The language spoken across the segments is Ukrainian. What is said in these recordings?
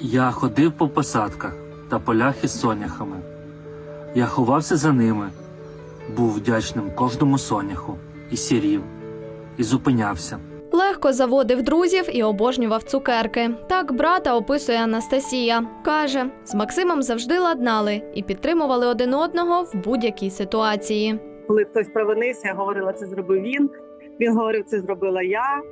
Я ходив по посадках та полях із соняхами. Я ховався за ними, був вдячним кожному соняху, і сірів, і зупинявся. Легко заводив друзів і обожнював цукерки. Так брата описує Анастасія. Каже, з Максимом завжди ладнали і підтримували один одного в будь-якій ситуації. коли хтось провинився, я говорила, це зробив він. Він говорив, це зробила я.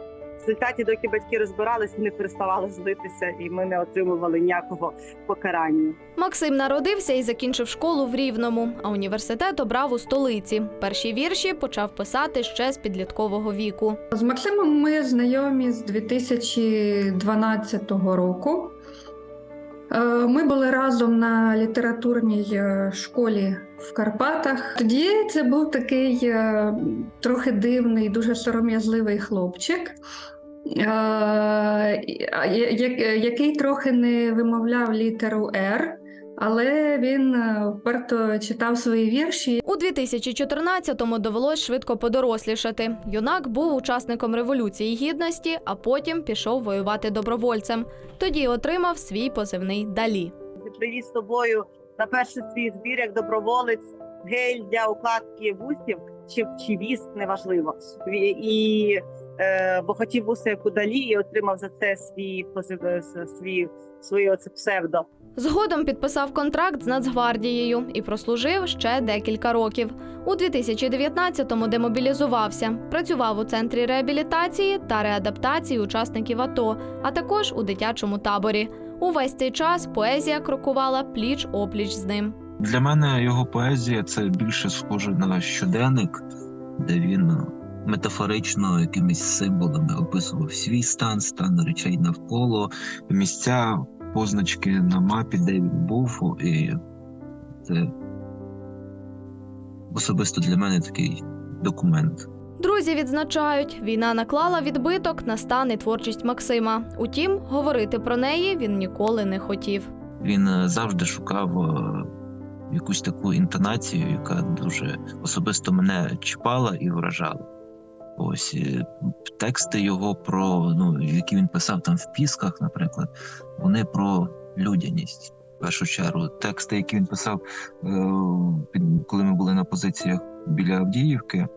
В результаті, доки батьки розбирались, вони переставали злитися, і ми не отримували ніякого покарання. Максим народився і закінчив школу в Рівному, а університет обрав у столиці. Перші вірші почав писати ще з підліткового віку. З Максимом ми знайомі з 2012 року. Е, Ми були разом на літературній е, школі в Карпатах. Тоді це був такий е, трохи дивний, дуже сором'язливий хлопчик, який трохи не вимовляв літеру Р, але він е, вперто читав свої вірші. У 2014-му довелось швидко подорослішати. Юнак був учасником революції гідності, а потім пішов воювати добровольцем. Тоді отримав свій позивний Далі. Ти привіз з собою на перший свій збір як доброволець гель для укладки вусів чи, чи віск, неважливо. І, е, бо хотів вуса як у далі і отримав за це свій позив, свій, своє оце псевдо. Згодом підписав контракт з Нацгвардією і прослужив ще декілька років. У 2019-му демобілізувався, працював у центрі реабілітації та реадаптації учасників АТО, а також у дитячому таборі. Увесь цей час поезія крокувала пліч опліч з ним. Для мене його поезія це більше схоже на щоденник, де він е, метафорично якимись символами описував свій стан, стан речей навколо, місця, позначки на мапі, де він був, і це особисто для мене такий документ. Друзі відзначають, війна наклала відбиток на стан і творчість Максима. Утім, говорити про неї він ніколи не хотів. Він е, завжди шукав е, якусь таку інтонацію, яка дуже особисто мене чіпала і вражала. Ось е, тексти його про ну, які він писав там в пісках, наприклад, вони про людяність. В першу чергу, тексти, які він писав, е, коли ми були на позиціях біля Авдіївки, е,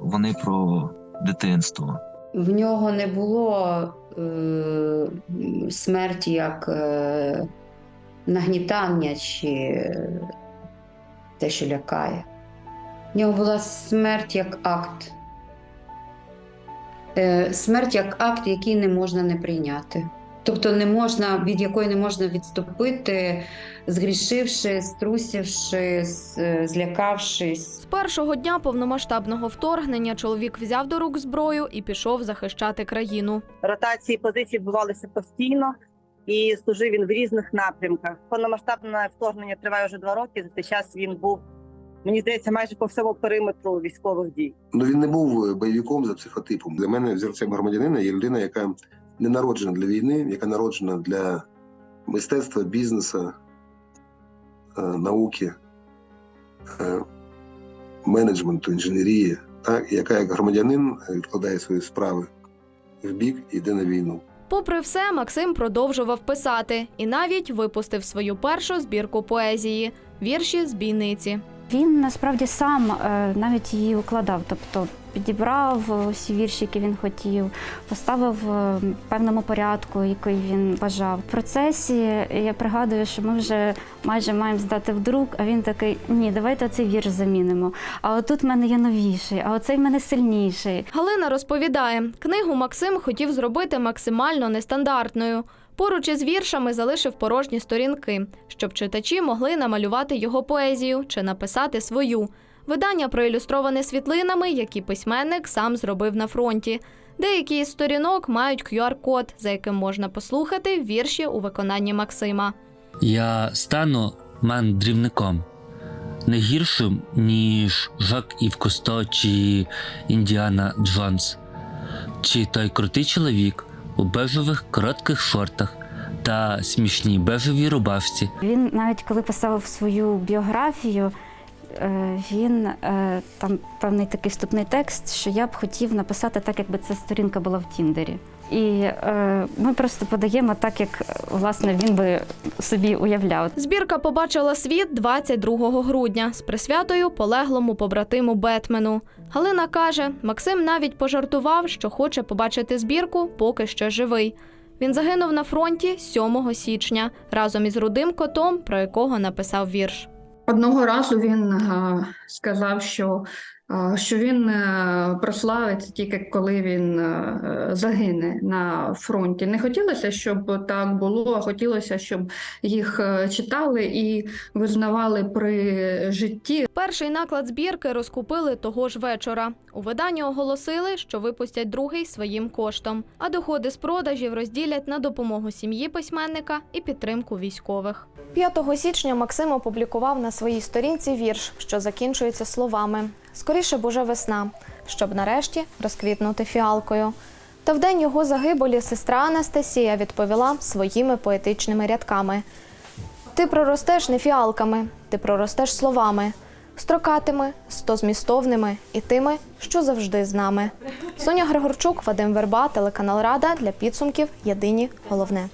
вони про дитинство. В нього не було е, смерті як е, нагнітання чи те, що лякає. В нього була смерть як акт. Е, смерть як акт, який не можна не прийняти. Тобто не можна, від якої не можна відступити, згрішивши, струсивши, злякавшись. З першого дня повномасштабного вторгнення чоловік взяв до рук зброю і пішов захищати країну. Ротації позицій відбувалися постійно, і служив він в різних напрямках. Повномасштабне вторгнення триває вже два роки. За цей час він був, мені здається, майже по всьому периметру військових дій. Ну він не був бойовиком за психотипом. Для мене взірцем громадянина є людина, яка не народжена для війни, яка народжена для мистецтва, бізнесу, е, науки, е, менеджменту, інженерії, так, яка як громадянин відкладає свої справи в бік і йде на війну. Попри все, Максим продовжував писати і навіть випустив свою першу збірку поезії вірші з бійниці. Він насправді сам е, навіть її укладав, тобто підібрав е, усі вірші, які він хотів, поставив е, в певному порядку, який він бажав. В процесі я пригадую, що ми вже майже маємо здати в друк, а він такий: ні, давайте цей вірш замінимо. А отут в мене є новіший, а оцей в мене сильніший. Галина розповідає, книгу Максим хотів зробити максимально нестандартною. Поруч із віршами залишив порожні сторінки, щоб читачі могли намалювати його поезію чи написати свою. Видання проілюстроване світлинами, які письменник сам зробив на фронті. Деякі із сторінок мають QR-код, за яким можна послухати вірші у виконанні Максима. Я стану мандрівником не гіршим, ніж Жак Ів Кусто чи Індіана Джонс, чи той крутий чоловік у бежевих коротких шортах та смішній бежевій рубашці. Він навіть коли писав свою біографію, він е, там певний такий вступний текст, що я б хотів написати так, якби ця сторінка була в Тіндері. І е, ми просто подаємо так, як власне він би собі уявляв. Збірка побачила світ 22 грудня з присвятою полеглому побратиму Бетмену. Галина каже, Максим навіть пожартував, що хоче побачити збірку, поки ще живий. Він загинув на фронті 7 січня разом із рудим котом, про якого написав вірш. Одного разу він сказав, що, що він е, прославиться тільки коли він е, загине на фронті. Не хотілося, щоб так було, а хотілося, щоб їх е, читали і визнавали при житті. Перший наклад збірки розкупили того ж вечора. У виданні оголосили, що випустять другий своїм коштом, а доходи з продажів розділять на допомогу сім'ї письменника і підтримку військових. 5 січня Максим опублікував на своїй сторінці вірш, що закінчується словами: Скоріше б уже весна, щоб нарешті розквітнути фіалкою. Та в день його загибелі сестра Анастасія відповіла своїми поетичними рядками. Ти проростеш не фіалками, ти проростеш словами, строкатими, стозмістовними і тими, що завжди з нами. Соня Григорчук, Вадим Верба, телеканал Рада для підсумків Єдині головне.